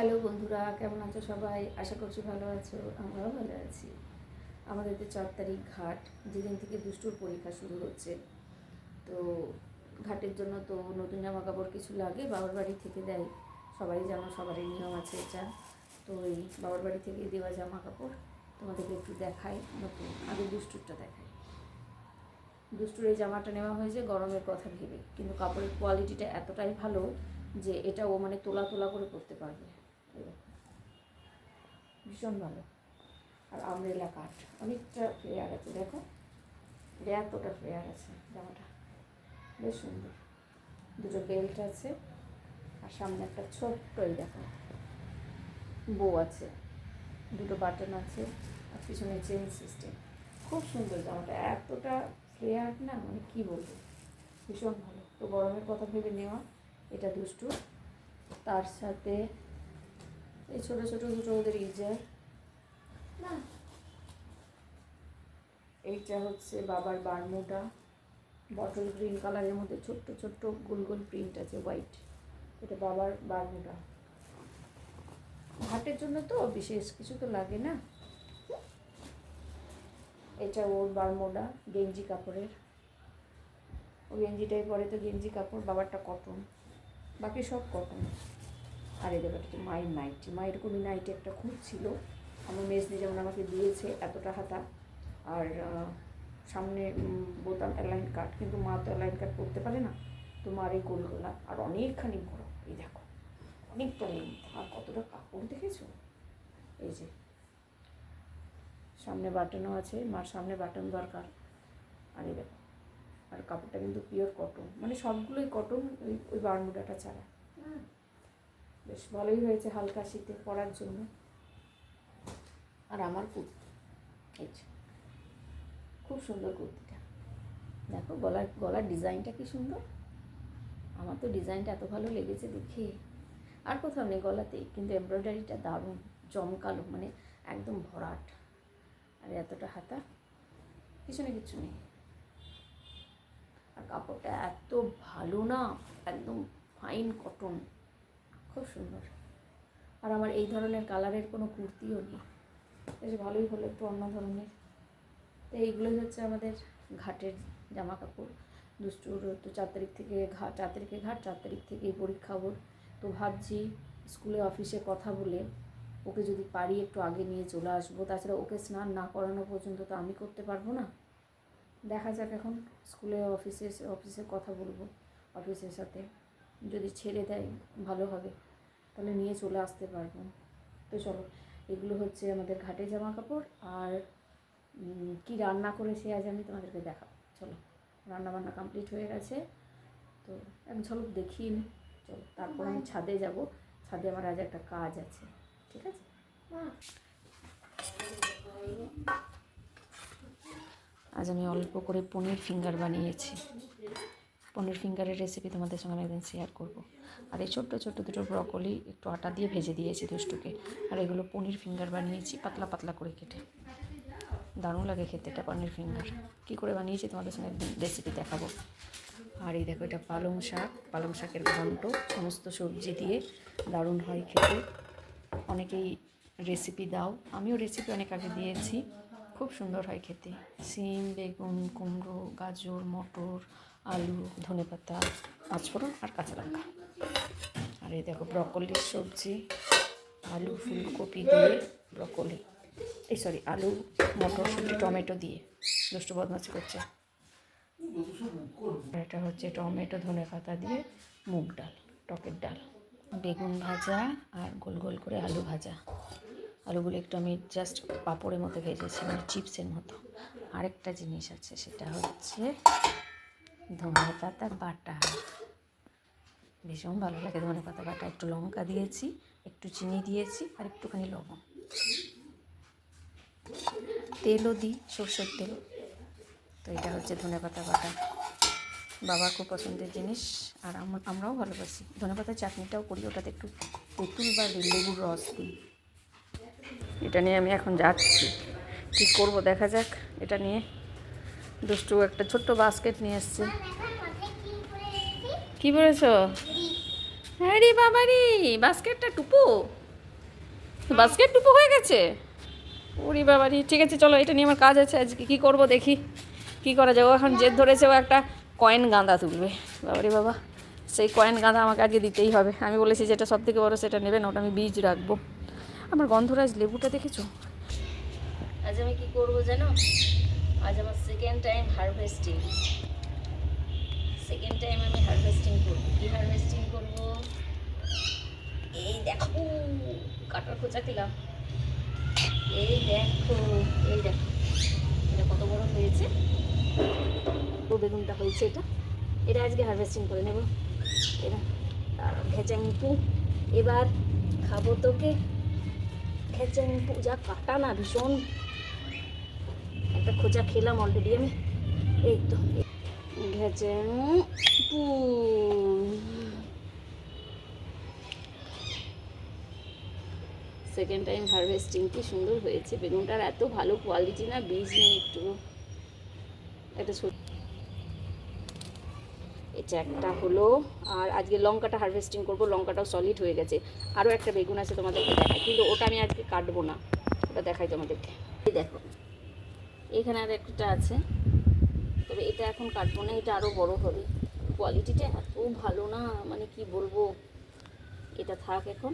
Hello বন্ধুরা, কেমন আছো সবাই? আশা করছি ভালো আছো, আমরাও ভালো আছি। আমাদের তো চার তারিখ ঘাট, যেদিন থেকে দুষ্টুর পরীক্ষা শুরু হচ্ছে, তো ঘাটের জন্য তো নতুন জামা কাপড় কিছু লাগে, বাবার বাড়ি থেকে দেয়। সবাই জানো, সবারই নিয়ম আছে এটা। তো ওই বাবার বাড়ি থেকে দেওয়া জামা কাপড় তোমাদেরকে একটু দেখাই, নতুন। আগে দুষ্টুরটা দেখাই। দুষ্টুর এই জামাটা নেওয়া হয়েছে গরমের কথা ভেবে, কিন্তু কাপড়ের কোয়ালিটিটা এতটাই ভালো যে এটা ও মানে তোলা তোলা করে পরতে পারবে। এই। ভীষণ ভালো। আর আমরেলা কাঠ অনেকটা ফ্লেয়ার আছে, দেখো। এতটা ফ্লেয়ার আছে, জামাটা। বেশ সুন্দর। দুটো বেল্ট আছে, আর সামনে একটা ছোট্ট এই দেখো বউ আছে। দুটো বাটন আছে, আর পিছনে চেন সিস্টেম খুব সুন্দর জামাটা, এতটা ফ্লেয়ার না মানে কী বলব? ভীষণ ভালো। তো গরমের কথা ভেবে নেওয়া, এটা দুষ্টু। তার সাথে এই ছোটো ছোটো দুটো ওদের ইজার না। এইটা হচ্ছে বাবার বারমুডা। বটল গ্রিন কালারের মধ্যে ছোট্ট ছোট্ট গোল গোল প্রিন্ট আছে হোয়াইট এটা বাবার বারমুডা। ঘাটের জন্য তো বিশেষ কিছু তো লাগে না। এটা ওর বারমোডা গেঞ্জি কাপড়ের। ও গেঞ্জিটাই পরে তো গেঞ্জি কাপড় বাবারটা কটন বাকি সব কটন আর এই হচ্ছে মায়ের নাইটি মায়ের এরকমই নাইটি একটা খুব ছিল। আমার মেজদি যেমন আমাকে দিয়েছে এতটা হাতা, আর সামনে বোতাম অ্যালাইন কাট কিন্তু মা তো অ্যালাইন কাট করতে পারে না, তো মার এই গোল গোলা আর অনেকখানি বড়। এই দেখো অনেকটা লেন্থ আর কতটা কাপড় দেখেছ? এই যে, সামনে বাটনও আছে, মার সামনে বাটন দরকার। আর এই দেখো, আর কাপড়টা কিন্তু পিওর কটন মানে সবগুলোই কটন ওই ওই বারমুডাটা ছাড়া। বেশ ভালোই হয়েছে হালকা শীতে পরার জন্য। আর আমার কুর্তি, এই। খুব সুন্দর কুর্তিটা। দেখো গলার গলার ডিজাইনটা কি সুন্দর। আমার তো ডিজাইনটা এত ভালো লেগেছে দেখে। আর কোথাও নেই গলাতেই কিন্তু এমব্রয়ডারিটা দারুণ, জমকালো মানে একদম ভরাট। আর এতটা হাতা, পিছনে কিছু নেই। আর কাপড়টা এত ভালো না, একদম ফাইন কটন খুব সুন্দর। আর আমার এই ধরনের কালারের কোনো কুর্তিও নেই। বেশ ভালোই হলো একটু অন্য ধরনের। তো এইগুলোই হচ্ছে আমাদের ঘাটের জামা কাপড় দুষ্টুর তো চার তারিখ থেকে ঘাট চার তারিখে ঘাট, চার তারিখ থেকেই পরীক্ষা ওর তো ভাবছি স্কুলে অফিসে কথা বলে ওকে যদি পারি একটু আগে নিয়ে চলে আসব। তাছাড়া ওকে স্নান না করানো পর্যন্ত তো আমি করতে পারব না। দেখা যাক এখন স্কুলে অফিসে অফিসে কথা বলব অফিসের সাথে। যদি ছেড়ে দেয় ভালো হবে। তাহলে নিয়ে চলে আসতে পারব। তো চলো এগুলো হচ্ছে আমাদের ঘাটে জামা কাপড় আর কি রান্না করেছি আজ আমি তোমাদেরকে দেখাবো। চলো রান্না বান্না কমপ্লিট হয়ে গেছে। তো এক ঝলক দেখিয়ে নিই চলো তারপর আমি ছাদে যাব। ছাদে আমার আজ একটা কাজ আছে ঠিক আছে? আজ আমি অল্প করে পনির ফিঙ্গার বানিয়েছি। পনির ফিঙ্গারের রেসিপি তোমাদের সঙ্গে আমি একদিন শেয়ার করব। আর এই ছোট্ট ছোট্ট দুটো ব্রকলি একটু আটা দিয়ে ভেজে দিয়েছি দুষ্টুকে। আর এগুলো পনির ফিঙ্গার বানিয়েছি, পাতলা পাতলা করে কেটে। দারুণ লাগে খেতে এটা পনির ফিঙ্গার। কী করে বানিয়েছি তোমাদের সঙ্গে একদিন রেসিপি দেখাবো। আর এই দেখো এটা পালং শাক, পালং শাকের ঘন্ট, সমস্ত সবজি দিয়ে দারুণ হয় খেতে। অনেকেই রেসিপি দাও। আমিও রেসিপি অনেক আগে দিয়েছি। খুব সুন্দর হয় খেতে। সিম বেগুন, কুমড়ো, গাজর, মটর আলু ধনেপাতা পাঁচফোড়ন আর কাঁচা লঙ্কা। আর এই দেখো ব্রকলির সবজি, আলু, ফুলকপি দিয়ে ব্রকলি। এই সরি আলু, মটরশুঁটি, টমেটো দিয়ে। দুষ্টু বদমাছি করছে। এটা হচ্ছে টমেটো, ধনে পাতা দিয়ে মুগ ডাল, টকের ডাল। বেগুন ভাজা আর গোল গোল করে আলু ভাজা। আলুগুলো একটু আমি জাস্ট পাঁপড়ের মতো ভেজেছি মানে চিপসের মতো। আরেকটা জিনিস আছে, সেটা হচ্ছে ধনে পাতা, বাটা। ভীষণ ভালো লাগে ধনে পাতা, বাটা। একটু লঙ্কা দিয়েছি, একটু চিনি দিয়েছি, আর একটুখানি লবণ। তেলও দিই, সর্ষের তেল। তো এটা হচ্ছে ধনে পাতা, বাটা। বাবার খুব পছন্দের জিনিস, আর আম- আমরাও ভালোবাসি। ধনে পাতার চাটনিটাও করি, ওটাতে একটু তেঁতুল বা লেবুর রস দিই। এটা নিয়ে আমি এখন যাচ্ছি। কী করব, দেখা যাক। এটা নিয়ে দুষ্টু একটা ছোট্ট বাস্কেট নিয়ে এসছে। কি বলেছ হ্যাঁ রে বাবারি বাস্কেটটা টুপু? বাস্কেট ডুবো হয়ে গেছে? ওরে বাবারি ঠিক আছে চলো এটা নিয়ে আমার কাজ আছে আজকে কী করব দেখি কি করা যায় ও এখন জেদ ধরেছে ও একটা কয়েন গাঁদা তুলবে। বাবারে বাবা সেই কয়েন গাঁদা আমাকে আগে দিতেই হবে। আমি বলেছি যেটা সব থেকে বড়ো সেটা নেবেন ওটা আমি বীজ রাখব। আমার গন্ধরাজ লেবুটা দেখেছ? আজ আমি কি করব জানো? আজ আমার second time harvesting second time আমি হারভেস্টিং করব। কি হারভেস্টিং করব? এই দেখো, কাটার খোঁচা খেলাম এই দেখো এই দেখো। এটা কত বড় হয়েছে? ও বেগুনটা হয়েছে এটা। এটা আজকে হারভেস্টিং করে নেব। এটা ঘেচাংপু এবার খাব তোকে। ঘেচাংপু যা কাটা না, ভীষণ একটা খোঁচা খেলাম অলরেডি আমি। এই তো। ঘেচাংপু সেকেন্ড টাইম হারভেস্টিং কি সুন্দর হয়েছে। বেগুনটার এত ভালো কোয়ালিটি না, বীজ নেই একটু একটা এটা একটা হলো, আর আজকে লঙ্কাটা হারভেস্টিং করব, লঙ্কাটাও সলিড হয়ে গেছে। আরও একটা বেগুন আছে তোমাদেরকে দেখাই, কিন্তু ওটা আমি আজকে কাটবো না। ওটা দেখাই তোমাদেরকে। দেখো। এখানে আর একটা আছে। তবে এটা এখন কাটবো না, এটা আরও বড় হবে। কোয়ালিটিটা এত ভালো না মানে কি বলব? এটা থাক এখন।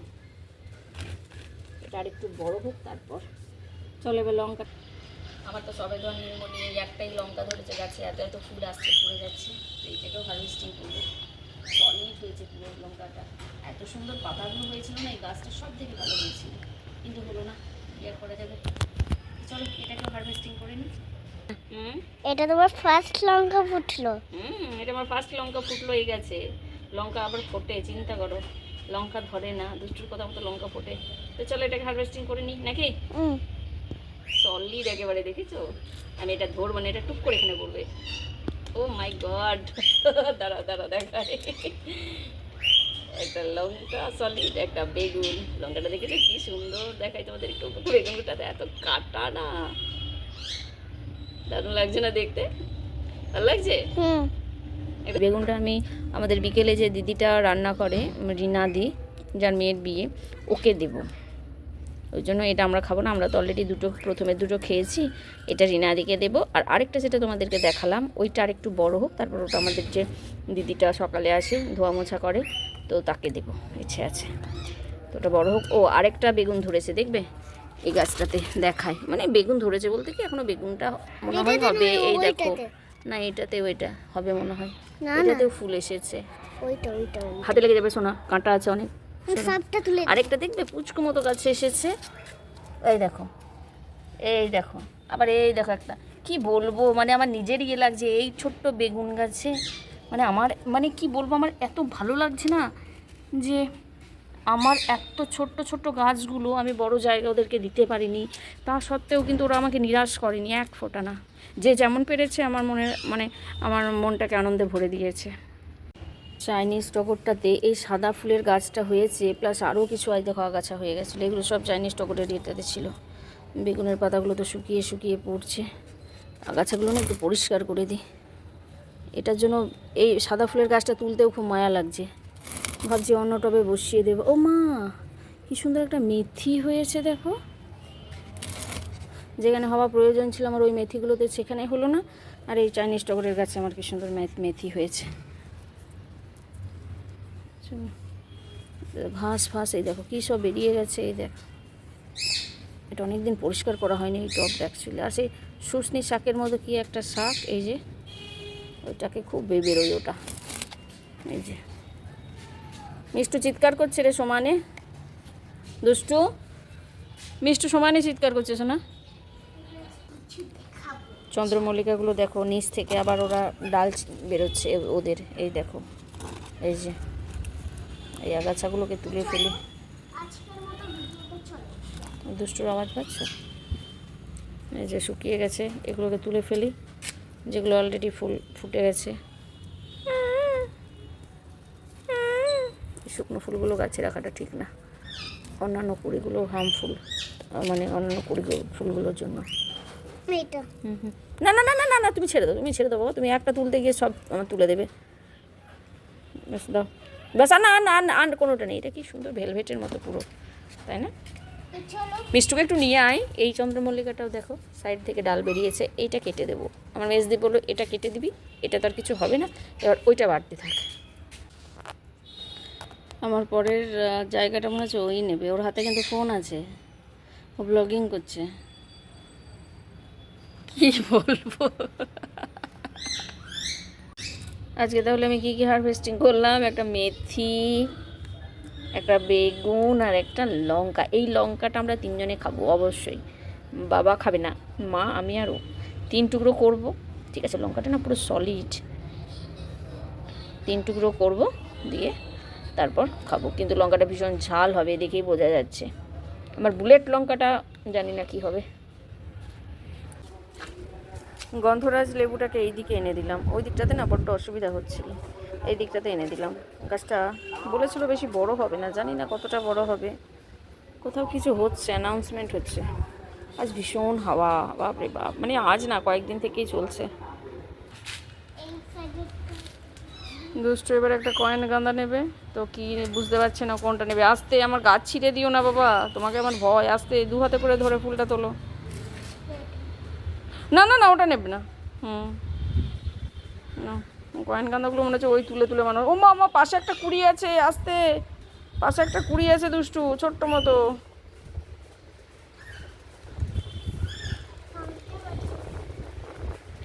এটা আর একটু বড় হোক তারপর। চলে এবার লঙ্কা। আমার তো সবে ধর নির্মনি এই একটাই লঙ্কা ধরেছে গাছে, এত এত ফুল আসছে, পড়ে যাচ্ছে। এইটাকেও হারভেস্টিং করব। সলিড হয়েছে পুরো লঙ্কাটা। এত সুন্দর পাতাগুলো হয়েছিল না, এই গাছটা সব থেকে ভালো হয়েছিল। কিন্তু হলো না আর করা যাবে? চলো এটাকেও হারভেস্টিং করে নিই হুম? এটা তোমার ফার্স্ট লঙ্কা ফুটলো। হুম এটা আমার ফার্স্ট লঙ্কা ফুটলো এই গেছে। লঙ্কা আবার ফোটে চিন্তা করো। লঙ্কা ধরে না দুষ্টুর কথা মতো লঙ্কা ফোটে। তো চলো এটাকে হারভেস্টিং করে নিই নাকি? হুম। সলিড একেবারে দেখেছ? আমি এটা ধরবো না এটা টুক করে এখানে পড়বে। ও মাই গড দাঁড়া দাঁড়া দেখা একটা লঙ্কা সলিড একটা বেগুন। লঙ্কাটা দেখেছ? কি সুন্দর দেখাই তোমাদের একটু। বেগুনটাতে এত কাটা না। দারুণ লাগছে না দেখতে? ভালো লাগছে? হুম। এই বেগুনটা আমি আমাদের বিকেলে যে দিদিটা রান্না করে রিনা দি যার মেয়ের বিয়ে ওকে দেব। ওই জন্য এটা আমরা খাব না। আমরা তো অলরেডি দুটো প্রথমে দুটো খেয়েছি। এটা রিনা দিকে দেবো। আর আরেকটা যেটা তোমাদেরকে দেখালাম ওইটা আর একটু বড় হোক। তারপর ওটা আমাদের যে দিদিটা সকালে আসে ধোয়া মোছা করে তো তাকে দেবো ইচ্ছে আছে। তো ওটা বড় হোক। ও আরেকটা বেগুন ধরেছে দেখবে? এই গাছটাতে দেখায়। মানে বেগুন ধরেছে বলতে কি এখনও বেগুনটা মনে হয় হবে। এই দেখো। না এটাতে ওইটা হবে মনে হয়। এটাতেও ফুল এসেছে। হাতে লেগে যাবে সোনা। কাঁটা আছে অনেক। আরেকটা দেখবে? পুচকু মতো গাছে এসেছে। এই দেখো। এই দেখো। আবার এই দেখো একটা। কি বলব? মানে আমার নিজের ইয়ে লাগছে। এই ছোট্ট বেগুন গাছে। মানে আমার মানে কি বলব, আমার এত ভালো লাগছে না যে আমার এত ছোট্ট ছোট্ট গাছগুলো আমি বড় জায়গা ওদেরকে দিতে পারিনি। তা সত্ত্বেও কিন্তু ওরা আমাকে নিরাশ করেনি, এক ফোঁটা না। যে যেমন পেরেছে আমার মনে মানে আমার মনটাকে আনন্দে ভরে দিয়েছে। চাইনিজ টগরটাতে এই সাদা ফুলের গাছটা হয়েছে, প্লাস আরও কিছু আজ দেখো আগাছা হয়ে গেছিল। এগুলো সব চাইনিজ টগরের এটাতে ছিল। বেগুনের পাতাগুলো তো শুকিয়ে শুকিয়ে পড়ছে। আগাছাগুলো না একটু পরিষ্কার করে দিই। এটার জন্য এই সাদা ফুলের গাছটা তুলতেও খুব মায়া লাগছে। ভাবছি অন্য টবে বসিয়ে দেবো। ও মা, কি সুন্দর একটা মেথি হয়েছে দেখো। যেখানে হওয়া প্রয়োজন ছিল আমার ওই মেথিগুলোতে সেখানে হলো না। আর এই চাইনিজ টগরের গাছে আমার কি সুন্দর মেথ- হয়েছে। ঘাস ফাঁস এই দেখো কী সব বেরিয়ে গেছে, এই দেখো। এটা অনেক দিন পরিষ্কার করা হয়নি এই টবটা অ্যাকচুয়ালি আর সেই শুশনি শাকের মধ্যে কী একটা শাক, এই যে ওইটাকে খুব বেরোয় ওটা। এই যে। মিষ্টু চিৎকার করছে রে সমানে। দুষ্টু, মিষ্টু সমানে চিৎকার করছে শোনা চন্দ্রমল্লিকাগুলো দেখো, নিচ থেকে আবার ওরা ডাল বেরোচ্ছে ওদের। এই দেখো, এই যে। এই আগাছাগুলোকে তুলে ফেলি। দুষ্টুর আওয়াজ পাচ্ছ? এই যে শুকিয়ে গেছে, এগুলোকে তুলে ফেলি। যেগুলো অলরেডি ফুল ফুটে গেছে। শুকনো ফুলগুলো গাছে রাখাটা ঠিক না। অন্যান্য কুড়িগুলো হার্মফুল মানে অন্যান্য কুড়িগুলো ফুলগুলোর জন্য। না না না না না না তুমি ছেড়ে দাও তুমি ছেড়ে দাও বাবা। তুমি একটা তুলতে গিয়ে সব আমার তুলে দেবে। ব্যাস দাও। ব্যাস আর না আর না আর না আর কোনোটা নেই। এটা কি সুন্দর ভেলভেটের মতো পুরো তাই না? মিষ্টুকে একটু নিয়ে আয়। এই চন্দ্রমল্লিকাটাও দেখো, সাইড থেকে ডাল বেরিয়েছে, এইটা কেটে দেবো। আমার মেজদি বলল, এটা কেটে দিবি, এটা তো আর কিছু হবে না, এবার ওইটা বাড়তে থাকে। আমার পরের জায়গাটা মনে হচ্ছে ওই নেবে, ওর হাতে কিন্তু ফোন আছে, ও ব্লগিং করছে। কি বলব? আজকে তাহলে আমি কি কি হারভেস্টিং করলাম? একটা মেথি একটা বেগুন আর একটা লঙ্কা। এই লঙ্কাটা আমরা তিনজনে খাব, অবশ্যই। বাবা খাবে না, মা, আমি আরও তিন টুকরো করব, ঠিক আছে? লঙ্কাটা না পুরো সলিড তিন টুকরো করব, দিয়ে তারপর খাব। কিন্তু লঙ্কাটা ভীষণ ঝাল হবে দেখেই বোঝা যাচ্ছে। আমার বুলেট লঙ্কাটা, জানি না কি হবে। গন্ধরাজ লেবুটাকে এই দিকে এনে দিলাম। ওই দিকটাতে না বড্ড অসুবিধা হচ্ছিল। এই দিকটাতে এনে দিলাম। গাছটা বলেছিল বেশি বড় হবে না, জানি না কতটা বড় হবে। কোথাও কিছু হচ্ছে অ্যানাউন্সমেন্ট হচ্ছে। আজ ভীষণ হাওয়া বাপরে বাপ। মানে আজ না, কয়েকদিন থেকেই চলছে। দুষ্টু এবার একটা কয়েন গাঁদা নেবে। তো কি বুঝতে পারছে না কোনটা নেবে? আস্তে আমার গাছ ছিঁড়ে দিও না বাবা। তোমাকে আমার ভয়। আস্তে দু হাতে করে ধরে ফুলটা তোলো। না না না, ওটা নেবে না। হুম। কয়েন গাঁদাগুলো মনে হচ্ছে ওই তুলে তুলে মানুষ ও মা আমার পাশে একটা কুড়ি আছে, আস্তে। পাশে একটা কুড়ি আছে দুষ্টু, ছোট্ট মতো।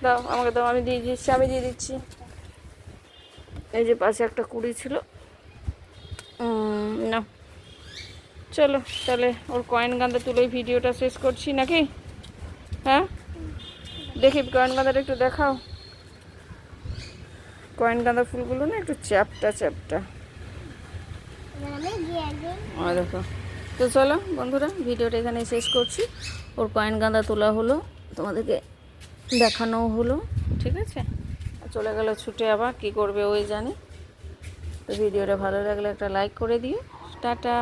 দাও, আমাকে দাও, আমি দিয়ে দিচ্ছি, আমি দিয়ে দিচ্ছি। এই যে পাশে একটা কুড়ি ছিল। না চলো, তাহলে ওর কয়েন গাঁদা তুলে ভিডিওটা শেষ করছি নাকি? হ্যাঁ? দেখি, কয়েন গাঁদাটা একটু দেখাও। কয়েন গাঁদা ফুলগুলো না একটু চ্যাপটা চ্যাপটা। দেখো। তো চলো বন্ধুরা, ভিডিওটা এখানে শেষ করছি। ওর কয়েন গাঁদা তোলা হলো, তোমাদেরকে দেখানোও হলো, ঠিক আছে? চলে গেল ছুটে আবার, কী করবে ওই জানে। তো ভিডিওটা ভালো লাগলে একটা লাইক করে দিও। টাটা।